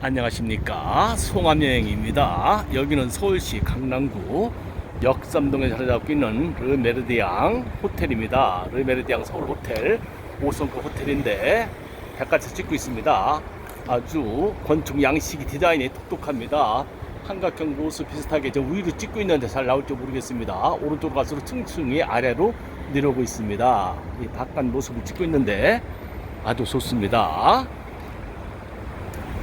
안녕하십니까? 송암여행입니다. 여기는 서울시 강남구 역삼동에 자리 잡고 있는 르메르디앙 호텔입니다. 르메르디앙 서울 호텔 5성급 호텔인데 바깥에서 찍고 있습니다. 아주 건축 양식이 디자인이 똑똑합니다. 삼각형 로스 비슷하게 저 위로 찍고 있는데 잘 나올지 모르겠습니다. 오른쪽으로 갈수록 층층이 아래로 내려오고 있습니다. 이 바깥 모습을 찍고 있는데 아주 좋습니다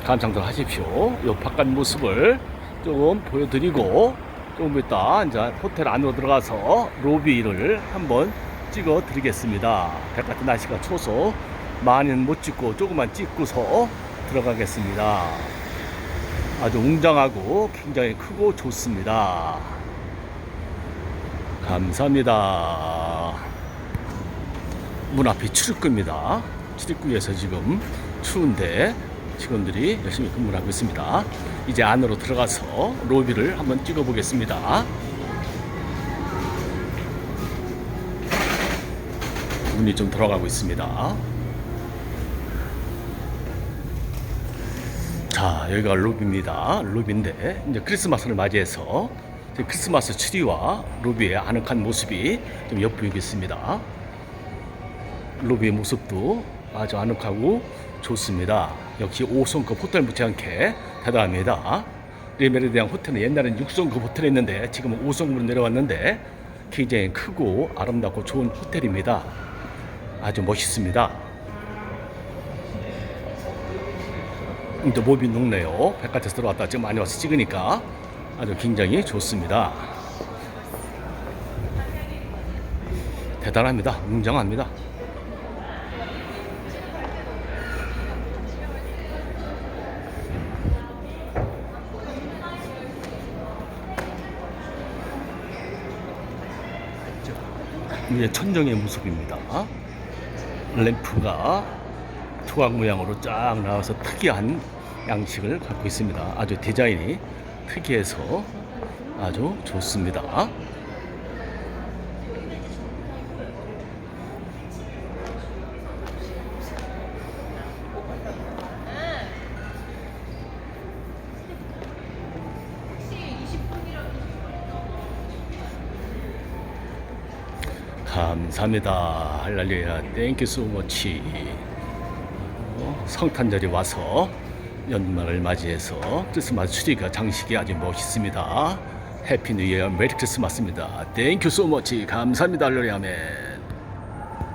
감상들 하십시오. 이 바깥 모습을 조금 보여드리고 조금 이따 이제 호텔 안으로 들어가서 로비를 한번 찍어 드리겠습니다. 바깥 날씨가 추워서 많이는 못 찍고 조금만 찍고서 들어가겠습니다. 아주 웅장하고 굉장히 크고 좋습니다. 감사합니다. 문 앞이 출입구입니다. 출입구에서 지금 추운데 직원들이 열심히 근무를 하고 있습니다. 이제 안으로 들어가서 로비를 한번 찍어 보겠습니다. 문이 좀 들어가고 있습니다. 자, 여기가 로비입니다. 로비인데 이제 크리스마스를 맞이해서 크리스마스 트리와 로비의 아늑한 모습이 좀 엿보이고 있습니다. 로비의 모습도 아주 아늑하고 좋습니다. 역시 5성급 호텔 못지않게 대단합니다. 리메르디앙 호텔은 옛날엔 6성급 호텔이었는데 지금은 5성급으로 내려왔는데 굉장히 크고 아름답고 좋은 호텔입니다. 아주 멋있습니다. 또 몸이 녹네요. 바깥에서 들어왔다 지금 많이 와서 찍으니까 아주 굉장히 좋습니다. 대단합니다. 웅장합니다. 이제 천정의 모습입니다. 램프가 조각 모양으로 쫙 나와서 특이한 양식을 갖고 있습니다. 아주 디자인이 특이해서 아주 좋습니다. 감사합니다. 할랄루야. 땡큐 소머치. 성탄절이 와서 연말을 맞이해서 크리스마스 추리가 장식이 아주 멋있습니다. 해피 뉴 이어 메리 크리스마스입니다. 땡큐 소머치. 감사합니다. 할렐루야멘.